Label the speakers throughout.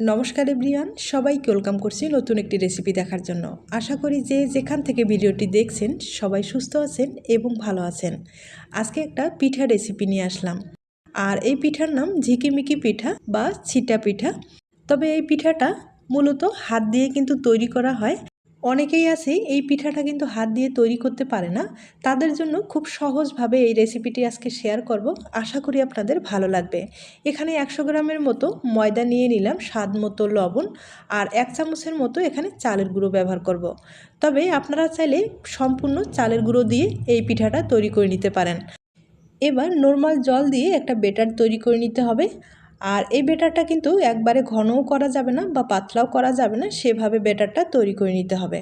Speaker 1: নমস্কার এভরিয়ান সবাইকে ওয়েলকাম করছি নতুন একটি রেসিপি দেখার জন্য। আশা করি যে যেখান থেকে ভিডিওটি দেখছেন, সবাই সুস্থ আছেন এবং ভালো আছেন। আজকে একটা পিঠা রেসিপি নিয়ে আসলাম। আর এই পিঠার নাম ঝিকিমিকি পিঠা বা ছিটা পিঠা। তবে এই পিঠাটা মূলত হাত দিয়ে কিন্তু তৈরি করা হয় অনেকেই আছে এই পিঠাটা কিন্তু হাত দিয়ে তৈরি করতে পারে না। তাদের জন্য খুব সহজভাবে এই রেসিপিটি আজকে শেয়ার করব। আশা করি আপনাদের ভালো লাগবে। এখানে একশো গ্রামের মতো ময়দা নিয়ে নিলাম স্বাদ মতো লবণ আর এক চামচের মতো এখানে চালের গুঁড়ো ব্যবহার করব। তবে আপনারা চাইলে সম্পূর্ণ চালের গুঁড়ো দিয়ে এই পিঠাটা তৈরি করে নিতে পারেন। এবার নর্মাল জল দিয়ে একটা বেটার তৈরি করে নিতে হবে। আর এই বেটারটা কিন্তু একবারে ঘনও করা যাবে না বা পাতলাও করা যাবে না, সেভাবে বেটারটা তৈরি করে নিতে হবে।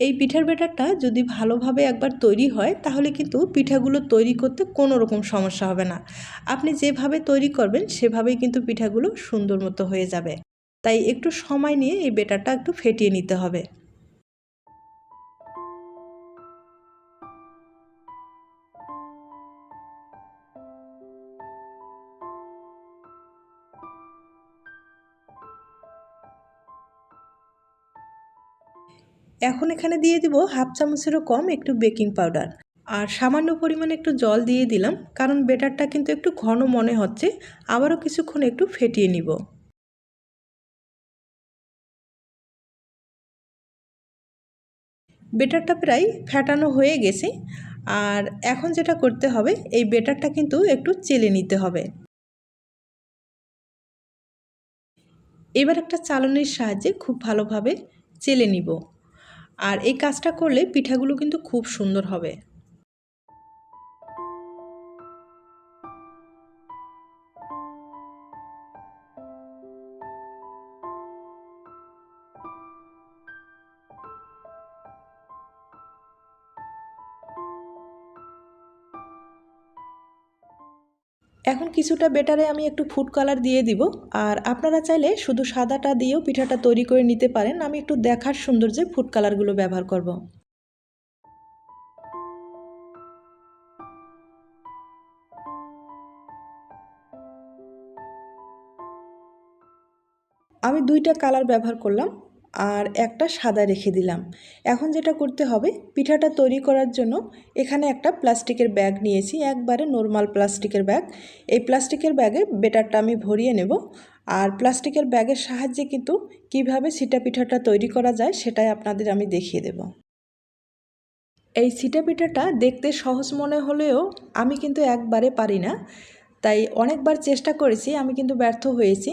Speaker 1: এই পিঠার বেটারটা যদি ভালোভাবে একবার তৈরি হয়, তাহলে কিন্তু পিঠাগুলো তৈরি করতে কোনো রকম সমস্যা হবে না। আপনি যেভাবে তৈরি করবেন, সেভাবেই কিন্তু পিঠাগুলো সুন্দর মতো হয়ে যাবে। তাই একটু সময় নিয়ে এই বেটারটা একটু ফেটিয়ে নিতে হবে। এখন এখানে দিয়ে দিব হাফ চামচেরও কম একটু বেকিং পাউডার। আর সামান্য পরিমাণে একটু জল দিয়ে দিলাম, কারণ বেটারটা কিন্তু একটু ঘন মনে হচ্ছে, আবারও কিছুক্ষণ একটু ফেটিয়ে নিব। বেটারটা প্রায় ফ্যাটানো হয়ে গেছে, আর এখন যেটা করতে হবে, এই বেটারটা কিন্তু একটু চেলে নিতে হবে। এবার একটা চালনির সাহায্যে খুব ভালোভাবে চেলে নিব। আর এই কাজটা করলে পিঠাগুলো কিন্তু খুব সুন্দর হবে। এখন কিছুটা বেটারে আমি একটু ফুড কালার দিয়ে দিব। আর আপনারা চাইলে শুধু সাদাটা দিয়েও পিঠাটা তৈরি করে নিতে পারেন। আমি একটু দেখার সৌন্দর্যে ফুড কালারগুলো ব্যবহার করব। আমি দুইটা কালার ব্যবহার করলাম। আর একটা সাদা রেখে দিলাম। এখন যেটা করতে হবে, পিঠাটা তৈরি করার জন্য এখানে একটা প্লাস্টিকের ব্যাগ নিয়েছি, একবারে নর্মাল প্লাস্টিকের ব্যাগ। এই প্লাস্টিকের ব্যাগে বেটারটা আমি ভরিয়ে নেব। আর প্লাস্টিকের ব্যাগের সাহায্যে কিন্তু কীভাবে সিটা পিঠাটা তৈরি করা যায় সেটাই আপনাদের আমি দেখিয়ে দেব। এই সিটা পিঠাটা দেখতে সহজ মনে হলেও আমি কিন্তু একবারে পারি না। তাই অনেকবার চেষ্টা করেছি, আমি কিন্তু ব্যর্থ হয়েছি।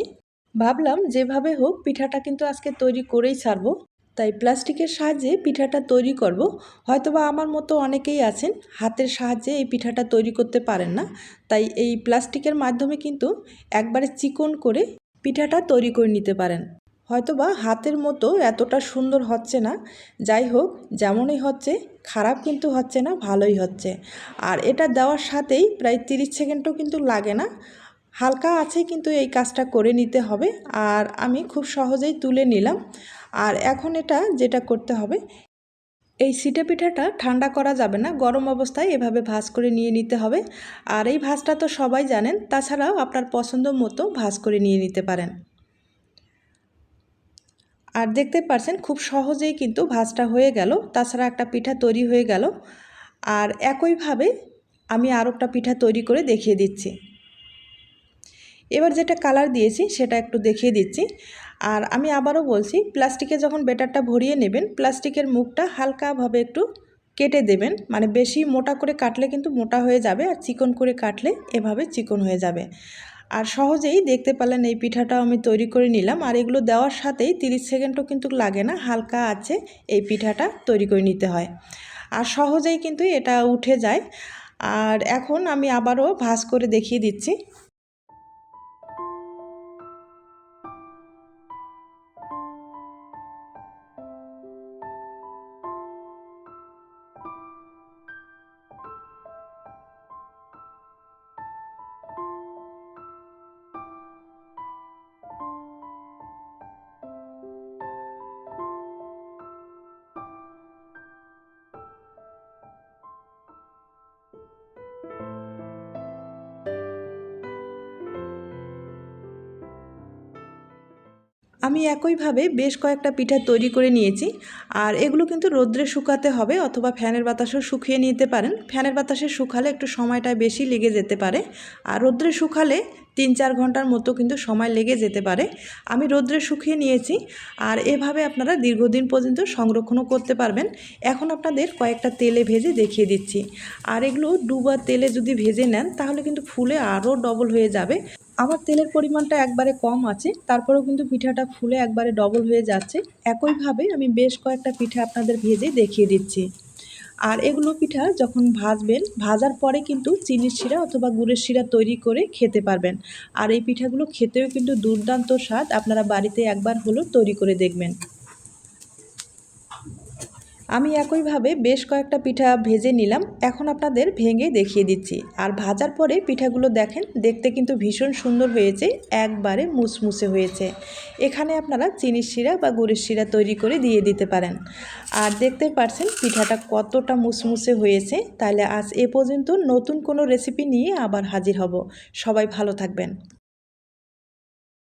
Speaker 1: ভাবলাম যেভাবে হোক পিঠাটা কিন্তু আজকে তৈরি করেই ছাড়বো। তাই প্লাস্টিকের সাহায্যে পিঠাটা তৈরি করব। হয়তোবা আমার মতো অনেকেই আছেন, হাতের সাহায্যে এই পিঠাটা তৈরি করতে পারেন না। তাই এই প্লাস্টিকের মাধ্যমে কিন্তু একবারে চিকন করে পিঠাটা তৈরি করে নিতে পারেন। হয়তোবা হাতের মতো এতটা সুন্দর হচ্ছে না। যাই হোক, যেমনই হচ্ছে, খারাপ কিন্তু হচ্ছে না, ভালোই হচ্ছে। আর এটা দেওয়ার সাথেই প্রায় তিরিশ সেকেন্ডও কিন্তু লাগে না। হালকা আছে কিন্তু এই কাজটা করে নিতে হবে। আর আমি খুব সহজেই তুলে নিলাম। আর এখন এটা যেটা করতে হবে, এই সিটে পিঠাটা ঠান্ডা করা যাবে না। গরম অবস্থায় এভাবে ভাজ করে নিয়ে নিতে হবে। আর এই ভাজটা তো সবাই জানেন, তাছাড়াও আপনার পছন্দ মতো ভাজ করে নিয়ে নিতে পারেন। আর দেখতে পারছেন, খুব সহজেই কিন্তু ভাজটা হয়ে গেল। তাছাড়া একটা পিঠা তৈরি হয়ে গেল। আর একইভাবে আমি আরও একটা পিঠা তৈরি করে দেখিয়ে দিচ্ছি। এবার যেটা কালার দিয়েছি সেটা একটু দেখিয়ে দিচ্ছি। আর আমি আবারও বলছি প্লাস্টিকে যখন বেটারটা ভরিয়ে নেবেন প্লাস্টিকের মুখটা হালকাভাবে একটু কেটে দেবেন। মানে বেশি মোটা করে কাটলে কিন্তু মোটা হয়ে যাবে আর চিকন করে কাটলে এভাবে চিকন হয়ে যাবে। আর সহজেই দেখতে পেলেন এই পিঠাটাও আমি তৈরি করে নিলাম। আর এগুলো দেওয়ার সাথেই 30 সেকেন্ডও কিন্তু লাগে না, হালকা আছে এই পিঠাটা তৈরি করে নিতে হয়। আর সহজেই কিন্তু এটা উঠে যায়। আর এখন আমি আবারও ভাজ করে দেখিয়ে দিচ্ছি। আমি একইভাবে বেশ কয়েকটা পিঠা তৈরি করে নিয়েছি। আর এগুলো কিন্তু রোদ্রে শুকাতে হবে অথবা ফ্যানের বাতাসও শুকিয়ে নিতে পারেন। ফ্যানের বাতাসে শুকালে একটু সময়টা বেশি লেগে যেতে পারে। আর রোদ্রে শুকালে তিন চার ঘণ্টার মতো কিন্তু সময় লেগে যেতে পারে। আমি রোদ্রে শুকিয়ে নিয়েছি আর এভাবে আপনারা দীর্ঘদিন পর্যন্ত সংরক্ষণও করতে পারবেন। এখন আপনাদের কয়েকটা তেলে ভেজে দেখিয়ে দিচ্ছি। আর এগুলো ডুবা তেলে যদি ভেজে নেন, তাহলে কিন্তু ফুলে আরও ডবল হয়ে যাবে। আমার তেলের পরিমাণটা একবারে কম আছে, তারপরেও কিন্তু পিঠাটা ফুলে একবারে ডবল হয়ে যাচ্ছে। একইভাবে আমি বেশ কয়েকটা পিঠা আপনাদের ভেজে দেখিয়ে দিচ্ছি। আর এগুলো পিঠা যখন ভাজবেন, ভাজার পরে কিন্তু চিনির শিরা অথবা গুড়ের শিরা তৈরি করে খেতে পারবেন। আর এই পিঠাগুলো খেতেও কিন্তু দুর্দান্ত স্বাদ। আপনারা বাড়িতে একবার হলেও তৈরি করে দেখবেন। আমি একইভাবে বেশ কয়েকটা পিঠা ভেজে নিলাম, এখন আপনাদের ভেঙে দেখিয়ে দিচ্ছি। আর ভাজার পরে পিঠাগুলো দেখেন, দেখতে কিন্তু ভীষণ সুন্দর হয়েছে, একবারে মুসমুসে হয়েছে। এখানে আপনারা চিনির শিরা বা গুড়ের শিরা তৈরি করে দিয়ে দিতে পারেন। আর দেখতে পারছেন পিঠাটা কতটা মুসমুসে হয়েছে তাহলে আজ এ পর্যন্ত নতুন কোনো রেসিপি নিয়ে আবার হাজির হব। সবাই ভালো থাকবেন।